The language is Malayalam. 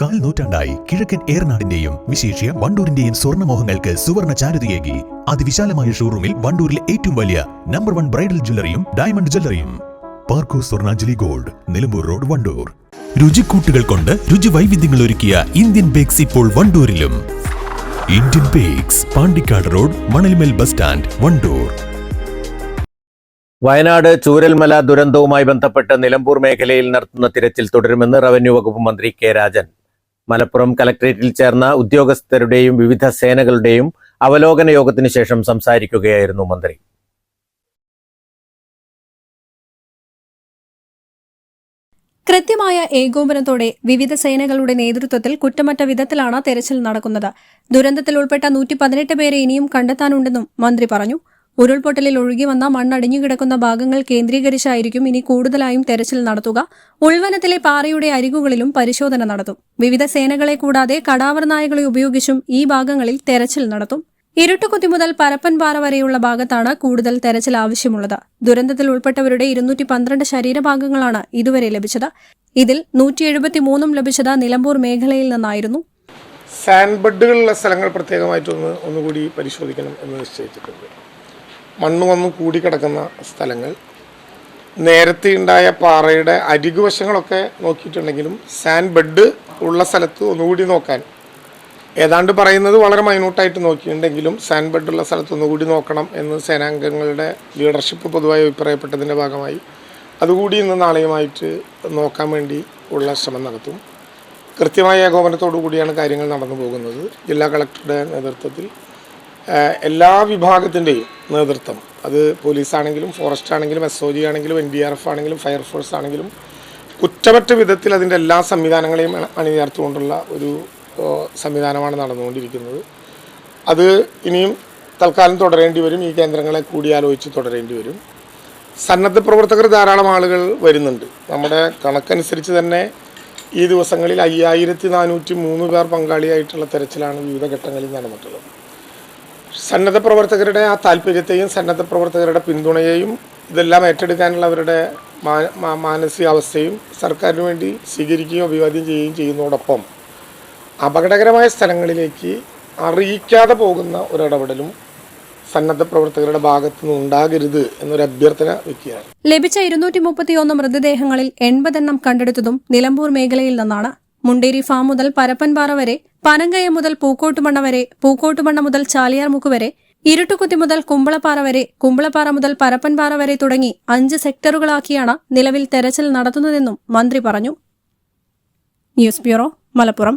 കാൽ നൂറ്റാണ്ടായി കിഴക്കൻ ഏറനാടിന്റെയും വിശേഷ്യ വണ്ടൂരിന്റെയും സ്വർണമോഹങ്ങൾക്ക് സുവർണ ചാരുതയേകി. അതിവിശാലമായ ഷോറൂമിൽ വണ്ടൂരിലെ ഏറ്റവും വലിയ നമ്പർ വൺ ബ്രൈഡൽ ജ്വല്ലറിയും diamond ജ്വല്ലറിയും. Parco Swarnanjali gold Nilambur road Wandoor. രുചിക്കൂട്ടുകൾ കൊണ്ട് രുചി വൈവിധ്യങ്ങൾ ഒരുക്കിയ ഇന്ത്യൻ ബേക്സ് ഇപ്പോൾ വണ്ടൂരിലും. Indian bakes Pandikkad road Manalmel bus stand Wandoor. Wayanad Chooralmala ദുരന്തവുമായി ബന്ധപ്പെട്ട് നിലമ്പൂർ മേഖലയിൽ നടത്തുന്ന തിരച്ചിൽ തുടരുമെന്ന് റവന്യൂ വകുപ്പ് മന്ത്രി കെ രാജൻ. മലപ്പുറം കലക്ട്രേറ്റിൽ ചേർന്ന ഉദ്യോഗസ്ഥരുടെയും വിവിധ സേനകളുടെയും അവലോകന യോഗത്തിന് ശേഷം സംസാരിക്കുകയായിരുന്നു മന്ത്രി. കൃത്യമായ ഏകോപനത്തോടെ വിവിധ സേനകളുടെ നേതൃത്വത്തിൽ കുറ്റമറ്റ വിധത്തിലാണ് തെരച്ചിൽ നടക്കുന്നത്. ദുരന്തത്തിൽ ഉൾപ്പെട്ട നൂറ്റി പതിനെട്ട് പേരെ ഇനിയും കണ്ടെത്താനുണ്ടെന്നും മന്ത്രി പറഞ്ഞു. ഉരുൾപൊട്ടലിൽ ഒഴുകി വന്ന മണ്ണടിഞ്ഞു കിടക്കുന്ന ഭാഗങ്ങൾ കേന്ദ്രീകരിച്ചായിരിക്കും ഇനി കൂടുതലായും തെരച്ചിൽ നടത്തുക. ഉൾവനത്തിലെ പാറയുടെ അരികുകളിലും പരിശോധന നടത്തും. വിവിധ സേനകളെ കൂടാതെ കടാവർ നായകളെ ഉപയോഗിച്ചും ഈ ഭാഗങ്ങളിൽ തെരച്ചിൽ നടത്തും. ഇരുട്ടുകുത്തി മുതൽ പരപ്പൻപാറ വരെയുള്ള ഭാഗത്താണ് കൂടുതൽ തെരച്ചിൽ ആവശ്യമുള്ളത്. ദുരന്തത്തിൽ ഉൾപ്പെട്ടവരുടെ ഇരുന്നൂറ്റി പന്ത്രണ്ട് ശരീരഭാഗങ്ങളാണ് ഇതുവരെ ലഭിച്ചത്. ഇതിൽ നൂറ്റി എഴുപത്തിമൂന്നും ലഭിച്ചത് നിലമ്പൂർ മേഖലയിൽ നിന്നായിരുന്നു. സാൻഡ് ബെഡുകളുള്ള സ്ഥലങ്ങൾ പ്രത്യേകമായിട്ടൊന്ന് ഒന്നുകൂടി പരിശോധിക്കണം എന്ന് നിശ്ചയിച്ചിട്ടുണ്ട്. മണ്ണ് വന്ന് കൂടിക്കിടക്കുന്ന സ്ഥലങ്ങൾ. നേരത്തെ ഉണ്ടായ പാറയുടെ അരികുവശങ്ങളൊക്കെ നോക്കിയിട്ടുണ്ടെങ്കിലും സാൻഡ് ബെഡ് ഉള്ള സ്ഥലത്ത് ഒന്നുകൂടി നോക്കാൻ. ഏതാണ്ട് പറയുന്നത് വളരെ മൈന്യൂട്ടായിട്ട് നോക്കിയിട്ടുണ്ടെങ്കിലും സാൻഡ് ബെഡുള്ള സ്ഥലത്ത് ഒന്നുകൂടി നോക്കണം എന്ന് സേനാംഗങ്ങളുടെ ലീഡർഷിപ്പ് പൊതുവായി അഭിപ്രായപ്പെട്ടതിന്റെ ഭാഗമായി. അതുകൂടി ഇന്ന് നാളെയുമായിട്ട് നോക്കാൻ വേണ്ടി ഉള്ള ശ്രമം നടത്തും. കൃത്യമായ ഏകോപനത്തോടു കൂടിയാണ് കാര്യങ്ങൾ നടന്നു പോകുന്നത്. ജില്ലാ കളക്ടറുടെ നേതൃത്വത്തിൽ എല്ലാ വിഭാഗത്തിന്റെയും നേതൃത്വം. അത് പോലീസാണെങ്കിലും ഫോറസ്റ്റ് ആണെങ്കിലും എസ് ഒ ജി ആണെങ്കിലും എൻ ഡി ആർ എഫ് ആണെങ്കിലും ഫയർഫോഴ്സ് ആണെങ്കിലും കുറ്റമറ്റ വിധത്തിൽ അതിന്റെ എല്ലാ സംവിധാനങ്ങളെയും അണ- അണിനിരത്തുകൊണ്ടുള്ള ഒരു സംവിധാനമാണ് നടന്നുകൊണ്ടിരിക്കുന്നത്. അത് ഇനിയും തൽക്കാലം തുടരേണ്ടി വരും. ഈ കേന്ദ്രങ്ങളെ കൂടിയാലോചിച്ച് തുടരേണ്ടി വരും. സന്നദ്ധ പ്രവർത്തകർ ധാരാളം ആളുകൾ വരുന്നുണ്ട്. നമ്മുടെ കണക്കനുസരിച്ച് തന്നെ ഈ ദിവസങ്ങളിൽ അയ്യായിരത്തി നാനൂറ്റി മൂന്ന് പേർ പങ്കാളിയായിട്ടുള്ള തെരച്ചിലാണ് വിവിധ ഘട്ടങ്ങളിൽ നടന്നിട്ടുള്ളത്. സന്നദ്ധ പ്രവർത്തകരുടെ ആ താല്പര്യത്തെയും സന്നദ്ധ പ്രവർത്തകരുടെ പിന്തുണയെയും ഇതെല്ലാം ഏറ്റെടുക്കാനുള്ള അവരുടെ മാനസികാവസ്ഥയും സർക്കാരിന് വേണ്ടി സ്വീകരിക്കുകയും അഭിവാദ്യം ചെയ്യുകയും ചെയ്യുന്നതോടൊപ്പം അപകടകരമായ സ്ഥലങ്ങളിലേക്ക് അറിയിക്കാതെ പോകുന്ന ഒരിടപെടലും സന്നദ്ധ പ്രവർത്തകരുടെ ഭാഗത്തു നിന്ന് ഉണ്ടാകരുത് എന്നൊരു അഭ്യർത്ഥന വയ്ക്കുകയാണ് ലഭിച്ച ഇരുന്നൂറ്റി മുപ്പത്തിയൊന്ന് മൃതദേഹങ്ങളിൽ എൺപതെണ്ണം കണ്ടെടുത്തതും നിലമ്പൂർ മേഖലയിൽ നിന്നാണ് മുണ്ടേരി ഫാം മുതൽ പരപ്പൻപാറ വരെ പനങ്കയ മുതൽ പൂക്കോട്ടുമണ്ണ വരെ പൂക്കോട്ടുമണ്ണ മുതൽ ചാലിയാർമുക്ക് വരെ ഇരുട്ടുകുത്തി മുതൽ കുമ്പളപ്പാറ വരെ കുമ്പളപ്പാറ മുതൽ പരപ്പൻപാറ വരെ തുടങ്ങി അഞ്ച് സെക്ടറുകളാക്കിയാണ് നിലവിൽ തെരച്ചിൽ നടത്തുന്നതെന്നും മന്ത്രി പറഞ്ഞു. News bureau Malappuram.